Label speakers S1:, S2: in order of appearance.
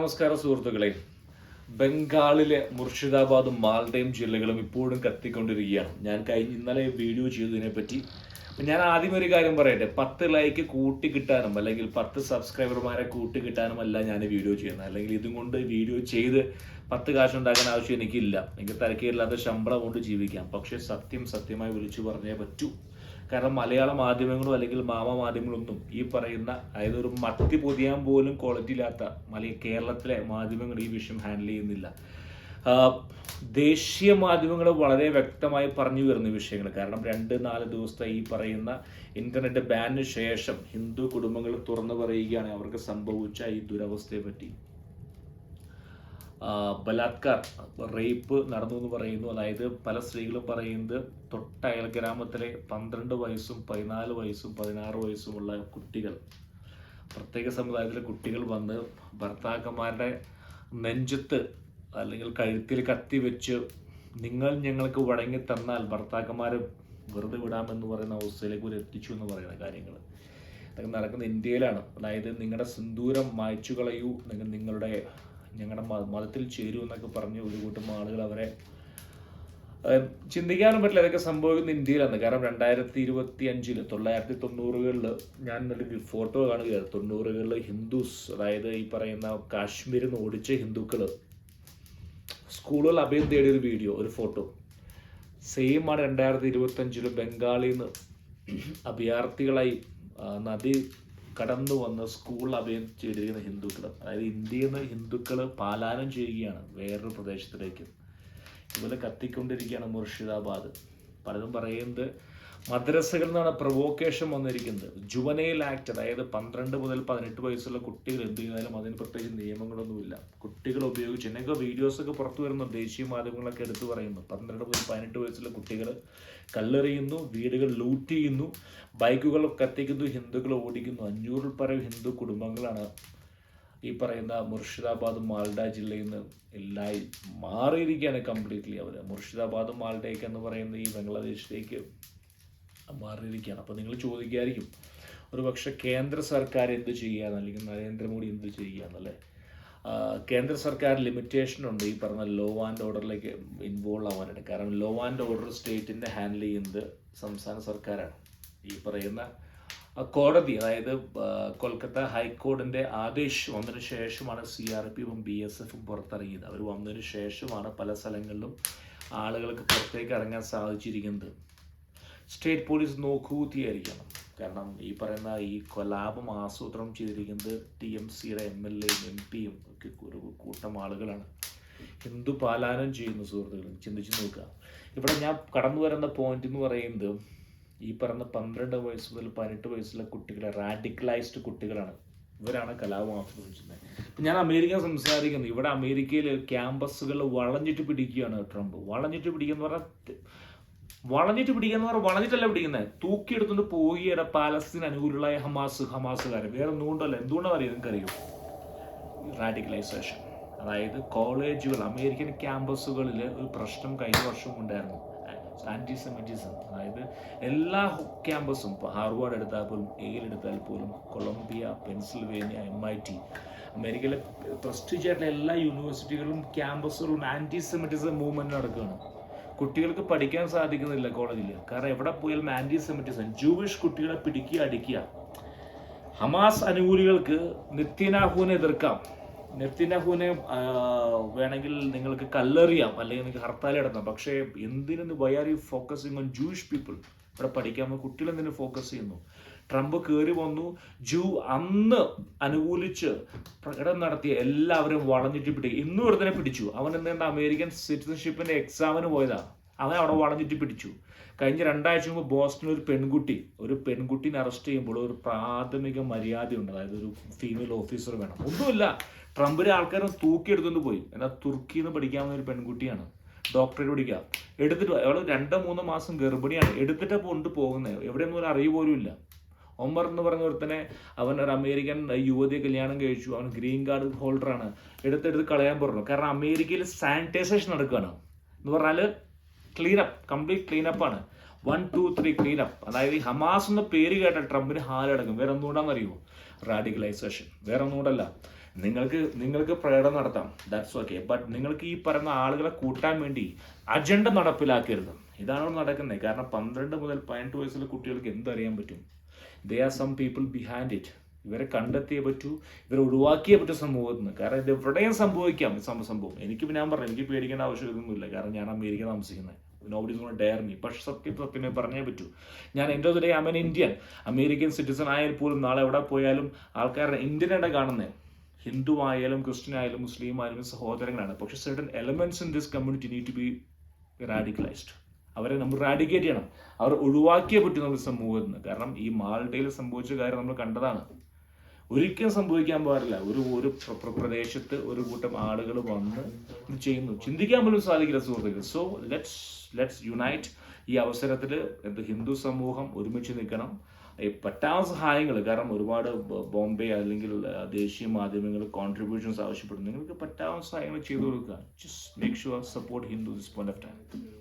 S1: നമസ്കാരം സുഹൃത്തുക്കളെ. ബംഗാളിലെ മുർഷിദാബാദും മാൽഡയും ജില്ലകളും ഇപ്പോഴും കത്തിക്കൊണ്ടിരിക്കുകയാണ്. ഞാൻ കഴിഞ്ഞ ഇന്നലെ വീഡിയോ ചെയ്തതിനെ പറ്റി ഞാൻ ആദ്യം ഒരു കാര്യം പറയട്ടെ. പത്ത് ലൈക്ക് കൂട്ടി കിട്ടാനും അല്ലെങ്കിൽ പത്ത് സബ്സ്ക്രൈബർമാരെ കൂട്ടി കിട്ടാനും അല്ല ഞാൻ വീഡിയോ ചെയ്യുന്നത്. അല്ലെങ്കിൽ ഇതും കൊണ്ട് വീഡിയോ ചെയ്ത് പത്ത് കാശ് ഉണ്ടാക്കാൻ ആവശ്യം എനിക്കില്ല. എനിക്ക് തിരക്കില്ലാത്ത ശമ്പളം കൊണ്ട് ജീവിക്കാം. പക്ഷെ സത്യം സത്യമായി വിളിച്ചു പറഞ്ഞേ പറ്റൂ. കാരണം മലയാള മാധ്യമങ്ങളും അല്ലെങ്കിൽ മാമ മാധ്യമങ്ങളൊന്നും ഈ പറയുന്ന അതായത് ഒരു മത്തി പൊതിയാൻ പോലും ക്വാളിറ്റി ഇല്ലാത്ത മല കേരളത്തിലെ മാധ്യമങ്ങൾ ഈ വിഷയം ഹാൻഡിൽ ചെയ്യുന്നില്ല. ദേശീയ മാധ്യമങ്ങൾ വളരെ വ്യക്തമായി പറഞ്ഞു വരുന്ന വിഷയങ്ങൾ. കാരണം രണ്ട് നാല് ദിവസത്തെ ഈ പറയുന്ന ഇന്റർനെറ്റ് ബാനിന് ശേഷം ഹിന്ദു കുടുംബങ്ങൾ തുറന്നു പറയുകയാണ് അവർക്ക് സംഭവിച്ച ഈ ദുരവസ്ഥയെ പറ്റി. ബലാത്കാർ റേപ്പ് നടന്നു എന്ന് പറയുന്നു. അതായത് പല സ്ത്രീകളും പറയുന്നത് തൊട്ട അയൽ ഗ്രാമത്തിലെ പന്ത്രണ്ട് വയസ്സും പതിനാല് വയസ്സും പതിനാറ് വയസ്സുമുള്ള കുട്ടികൾ പ്രത്യേക സമുദായത്തിലെ കുട്ടികൾ വന്ന് ഭർത്താക്കന്മാരുടെ നെഞ്ചത്ത് അല്ലെങ്കിൽ കഴുത്തിൽ കത്തി വെച്ച് നിങ്ങൾ ഞങ്ങൾക്ക് വഴങ്ങി തന്നാൽ ഭർത്താക്കന്മാർ വെറുതെ വിടാമെന്ന് പറയുന്ന അവസ്ഥയിലേക്ക് ഒരു എത്തിച്ചു എന്ന് പറയുന്ന കാര്യങ്ങൾ. അതൊക്കെ നടക്കുന്ന ഇന്ത്യയിലാണ്. അതായത് നിങ്ങളുടെ സിന്ദൂരം മായ്ച്ചു കളയൂ നിങ്ങൾ നിങ്ങളുടെ ഞങ്ങളുടെ മതത്തിൽ ചേരൂ എന്നൊക്കെ പറഞ്ഞ് ഒരു കൂട്ടം ആളുകൾ അവരെ ചിന്തിക്കാനും പറ്റില്ല ഇതൊക്കെ സംഭവിക്കുന്ന ഇന്ത്യയിലാണ്. കാരണം രണ്ടായിരത്തി ഇരുപത്തി അഞ്ചിൽ തൊള്ളായിരത്തി തൊണ്ണൂറുകളിൽ ഞാൻ ഒരു ഫോട്ടോ കാണുകയാണ്. തൊണ്ണൂറുകളിൽ ഹിന്ദുസ് അതായത് ഈ പറയുന്ന കാശ്മീരിൽ നിന്ന് ഓടിച്ച ഹിന്ദുക്കൾ സ്കൂളുകൾ അഭയം തേടിയ ഒരു വീഡിയോ ഒരു ഫോട്ടോ. സെയിം ആണ് രണ്ടായിരത്തി ഇരുപത്തി അഞ്ചിൽ ബംഗാളിൽ നിന്ന് അഭയാർത്ഥികളായി നദി കടന്നു വന്ന് സ്കൂളിൽ അഭയം തേടിയിരിക്കുന്ന ഹിന്ദുക്കൾ അതായത് ഇന്ത്യയിൽ നിന്ന് ഹിന്ദുക്കൾ പാലായനം ചെയ്യുകയാണ് വേറൊരു പ്രദേശത്തിലേക്ക്. ഇതുപോലെ കത്തിക്കൊണ്ടിരിക്കുകയാണ് മുർഷിദാബാദ്. പലതും പറയുന്നത് മദ്രസകളിൽ നിന്നാണ് പ്രൊവോക്കേഷൻ വന്നിരിക്കുന്നത്. ജുവനൈൽ ആക്ട് അതായത് പന്ത്രണ്ട് മുതൽ പതിനെട്ട് വയസ്സുള്ള കുട്ടികൾ എന്ത് ചെയ്താലും അതിന് പ്രത്യേകിച്ച് നിയമങ്ങളൊന്നുമില്ല. കുട്ടികൾ ഉപയോഗിച്ച് എന്നൊക്കെ വീഡിയോസൊക്കെ പുറത്തു വരുന്നു ദേശീയ മാധ്യമങ്ങളൊക്കെ എടുത്തു പറയുന്നു. പന്ത്രണ്ട് മുതൽ പതിനെട്ട് വയസ്സുള്ള കുട്ടികൾ കല്ലെറിയുന്നു വീടുകൾ ലൂട്ട് ചെയ്യുന്നു ബൈക്കുകൾ കത്തിക്കുന്നു ഹിന്ദുക്കൾ ഓടിക്കുന്നു. അഞ്ഞൂറിൽ പരം ഹിന്ദു കുടുംബങ്ങളാണ് ഈ പറയുന്ന മുർഷിദാബാദ് മാൽഡ ജില്ലയിൽ നിന്ന് എല്ലായി മാറിയിരിക്കുകയാണ് കംപ്ലീറ്റ്ലി അവർ മുർഷിദാബാദ് മാൽഡയൊക്കെ എന്ന് പറയുന്ന ഈ ബംഗ്ലാദേശിലേക്ക് മാറിയിരിക്കുകയാണ്. അപ്പോൾ നിങ്ങൾ ചോദിക്കായിരിക്കും ഒരു പക്ഷേ കേന്ദ്ര സർക്കാർ എന്ത് ചെയ്യുകയാണ് അല്ലെങ്കിൽ നരേന്ദ്രമോദി എന്ത് ചെയ്യുകയാണല്ലേ കേന്ദ്ര സർക്കാർ ലിമിറ്റേഷൻ ഉണ്ട് ഈ പറഞ്ഞ ലോ ആൻഡ് ഓർഡറിലേക്ക് ഇൻവോൾവ് ആവാനായിട്ട്. കാരണം ലോ ആൻഡ് ഓർഡർ സ്റ്റേറ്റിന്റെ ഹാൻഡിൽ ചെയ്യുന്നത് സംസ്ഥാന സർക്കാരാണ്. ഈ പറയുന്ന കോടതി അതായത് കൊൽക്കത്ത ഹൈക്കോടതിന്റെ ആദേശം വന്നതിന് ശേഷമാണ് സി ആർ പി എഫും ബി എസ് എഫും പുറത്തിറങ്ങിയത്. അവർ വന്നതിന് ശേഷമാണ് പല സ്ഥലങ്ങളിലും ആളുകൾക്ക് പുറത്തേക്ക് ഇറങ്ങാൻ സാധിച്ചിരിക്കുന്നത്. സ്റ്റേറ്റ് പോലീസ് നോക്കൂത്തിയായിരിക്കണം. കാരണം ഈ പറയുന്ന ഈ കൊലാപം ആസൂത്രണം ചെയ്തിരിക്കുന്നത് ടി എം സിയുടെ എം എൽ എയും എം പിയും ഒക്കെ ഒരു കൂട്ടം ആളുകളാണ്. എന്തു പാലാനം ചെയ്യുന്നു സുഹൃത്തുക്കൾ ചിന്തിച്ച് നോക്കുക. ഇവിടെ ഞാൻ കടന്നു വരുന്ന പോയിന്റ് എന്ന് പറയുന്നത് ഈ പറഞ്ഞ പന്ത്രണ്ട് വയസ്സ് മുതൽ പതിനെട്ട് വയസ്സുള്ള കുട്ടികളെ റാഡിക്കലൈസ്ഡ് കുട്ടികളാണ്. ഇവരാണ് കലാപം ആസ്വദിച്ചിരുന്നത്. ഞാൻ അമേരിക്ക സംസാരിക്കുന്നത് ഇവിടെ അമേരിക്കയിൽ ക്യാമ്പസുകൾ വളഞ്ഞിട്ട് പിടിക്കുകയാണ് ട്രംപ്. വളഞ്ഞിട്ട് പിടിക്കുക എന്ന് പറഞ്ഞാൽ വളഞ്ഞിട്ട് പിടിക്കുന്ന പറഞ്ഞാൽ വളഞ്ഞിട്ടല്ല പിടിക്കുന്നത് തൂക്കിയെടുത്തുകൊണ്ട് പോവുകയാണ് പാലസ്തീൻ അനുകൂലമായ ഹമാസ് ഹമാസുകാരെ. വേറെ ഒന്നുകൊണ്ടല്ല എന്തുകൊണ്ടാണ് അറിയാം നിങ്ങൾക്കറിയും? റാഡിക്കലൈസേഷൻ അതായത് കോളേജുകൾ അമേരിക്കൻ ക്യാമ്പസുകളിൽ ഒരു പ്രശ്നം കഴിഞ്ഞ വർഷം ഉണ്ടായിരുന്നു. ആന്റിസെമിറ്റിസം അതായത് എല്ലാ ക്യാമ്പസും ഇപ്പോൾ ഹാർവാർഡ് എടുത്താൽ പോലും എയിൽ എടുത്താൽ പോലും Columbia Pennsylvania M I T അമേരിക്കയിലെ പ്രസ്റ്റീജ് ആയിട്ടുള്ള എല്ലാ യൂണിവേഴ്സിറ്റികളും ക്യാമ്പസുകളും ആന്റിസെമിറ്റിസം മൂവ്മെന്റ് നടക്കുകയാണ്. കുട്ടികൾക്ക് പഠിക്കാൻ സാധിക്കുന്നില്ല കോളേജിൽ കാരണം എവിടെ പോയാലും ആന്റിസെമിറ്റിസം ജൂവിഷ് കുട്ടികളെ പിടിക്കുക അടിക്കുക. ഹമാസ് അനുകൂലികൾക്ക് നിത്യനാഹുവിനെ എതിർക്കാം. നിത്യനാഹുവിനെ വേണമെങ്കിൽ നിങ്ങൾക്ക് കല്ലെറിയാം അല്ലെങ്കിൽ നിങ്ങൾക്ക് ഹർത്താൽ നടത്താം പക്ഷേ എന്തിനു why are you focusing on Jewish people ഇവിടെ പഠിക്കാൻ കുട്ടികൾ എന്തിനു ഫോക്കസ് ചെയ്യുന്നു? ട്രംപ് കയറി വന്നു. ജൂ അന്ന് അനുകൂലിച്ച് പ്രകടനം നടത്തിയ എല്ലാവരും വളഞ്ഞിട്ട് പിടിക്കും ഇന്നും ഒരുത്തനെ പിടിച്ചു. അവൻ എന്തേണ്ട അമേരിക്കൻ സിറ്റിസൺഷിപ്പിന്റെ എക്സാമിന് പോയതാ. അവൻ അവിടെ വളഞ്ഞിട്ട് പിടിച്ചു. കഴിഞ്ഞ രണ്ടാഴ്ച മുമ്പ് ബോസ്റ്റണിൽ ഒരു പെൺകുട്ടി ഒരു പെൺകുട്ടീനെ അറസ്റ്റ് ചെയ്യുമ്പോൾ ഒരു പ്രാഥമിക മര്യാദയുണ്ട് അതായത് ഒരു ഫീമെയിൽ ഓഫീസർ വേണം. ഒന്നുമില്ല. ട്രംപിന്റെ ആൾക്കാരെ തൂക്കിയെടുത്തുകൊണ്ട് പോയി. എന്നാൽ തുർക്കിയിൽ നിന്ന് പഠിക്കാൻ വന്ന ഒരു പെൺകുട്ടിയാണ്. ഡോക്ടറേറ്റ് പഠിക്കുക എടുത്തിട്ട് അവൾ രണ്ടോ മൂന്നോ മാസം ഗർഭിണിയാണ്. എടുത്തിട്ട് കൊണ്ട് പോകുന്നത് എവിടെയൊന്നും ഒരു അറിവ് പോലും ഇല്ല ഒമർ എന്ന് പറഞ്ഞ ഒരുത്തനെ അവൻ ഒരു അമേരിക്കൻ യുവതിയെ കല്യാണം കഴിച്ചു. അവൻ ഗ്രീൻ കാർഡ് ഹോൾഡറാണ് എടുത്തെടുത്ത് കളയാൻ പറഞ്ഞു. കാരണം അമേരിക്കയിൽ സാനിറ്റൈസേഷൻ നടക്കുകയാണ്. എന്ന് പറഞ്ഞാൽ ക്ലീനപ്പ് കംപ്ലീറ്റ് ക്ലീനപ്പ് ആണ്. വൺ ടു ത്രീ ക്ലീനപ്പ് അതായത് ഈ ഹമാസ് എന്ന പേര് കേട്ട ട്രംപിന് ഹാലടക്കും. വേറെ ഒന്നുകൂടാന്ന് അറിയുമോ റാഡിക്കലൈസേഷൻ വേറെ ഒന്നുകൂടല്ല നിങ്ങൾക്ക് നിങ്ങൾക്ക് പ്രകടനം നടത്താം. ദാറ്റ്സ് ഓക്കെ ബട്ട് നിങ്ങൾക്ക് ഈ പറയുന്ന ആളുകളെ കൂട്ടാൻ വേണ്ടി അജണ്ട നടപ്പിലാക്കരുത്. ഇതാണ് നടക്കുന്നത്. കാരണം പന്ത്രണ്ട് മുതൽ പതിനെട്ട് വയസ്സുള്ള കുട്ടികൾക്ക് എന്തറിയാൻ പറ്റും? They are some people behind it ഇവരെ കണ്ടെത്തിയേ പറ്റൂ. ഇവരെ ഒഴിവാക്കിയേ പറ്റൂ സമൂഹത്തിൽ നിന്ന് കാരണം ഇത് എവിടെയും സംഭവിക്കാം. സംഭവം എനിക്ക് ഞാൻ പറഞ്ഞു എനിക്ക് പേടിക്കേണ്ട ആവശ്യമൊന്നുമില്ല. കാരണം ഞാൻ അമേരിക്ക താമസിക്കുന്നത്. നോബഡി ഗോൺ പക്ഷെ സത്യം സത്യമേ പറഞ്ഞേ പറ്റൂ. ഞാൻ എന്റെ ഒരു അമൻ ഇന്ത്യൻ അമേരിക്കൻ സിറ്റിസൺ ആയാൽ പോലും നാളെ എവിടെ പോയാലും ആൾക്കാരുടെ ഇന്ത്യനായിട്ട് കാണുന്നത് ഹിന്ദു ആയാലും ക്രിസ്ത്യൻ ആയാലും മുസ്ലിം ആയാലും സഹോദരങ്ങളാണ്. പക്ഷെ certain elements in this community need to be radicalised അവരെ നമ്മൾ റാഡിക്കേറ്റ് ചെയ്യണം. അവർ ഒഴിവാക്കിയേ പറ്റും നമ്മുടെ സമൂഹത്തിൽ നിന്ന് കാരണം ഈ മാൾഡയിൽ സംഭവിച്ച കാര്യം നമ്മൾ കണ്ടതാണ്. ഒരിക്കലും സംഭവിക്കാൻ പാടില്ല. ഒരു ഒരു പ്ര- പ്ര- പ്രദേശത്ത് ഒരു കൂട്ടം ആളുകൾ വന്ന് ഇത് ചെയ്യുന്നു. ചിന്തിക്കാൻ പോലും സാധിക്കില്ല സുഹൃത്തുക്കൾ സോ ലെറ്റ്സ് ലെറ്റ്സ് യുണൈറ്റ് ഈ അവസരത്തിൽ എന്ത് ഹിന്ദു സമൂഹം ഒരുമിച്ച് നിൽക്കണം. പറ്റാവുന്ന സഹായങ്ങൾ കാരണം ഒരുപാട് ബോംബെ അല്ലെങ്കിൽ ദേശീയ മാധ്യമങ്ങൾ കോൺട്രിബ്യൂഷൻസ് ആവശ്യപ്പെടുന്നു. നിങ്ങൾക്ക് പറ്റാവുന്ന സഹായങ്ങൾ ചെയ്തു കൊടുക്കുക. Just make sure support Hindu this point of time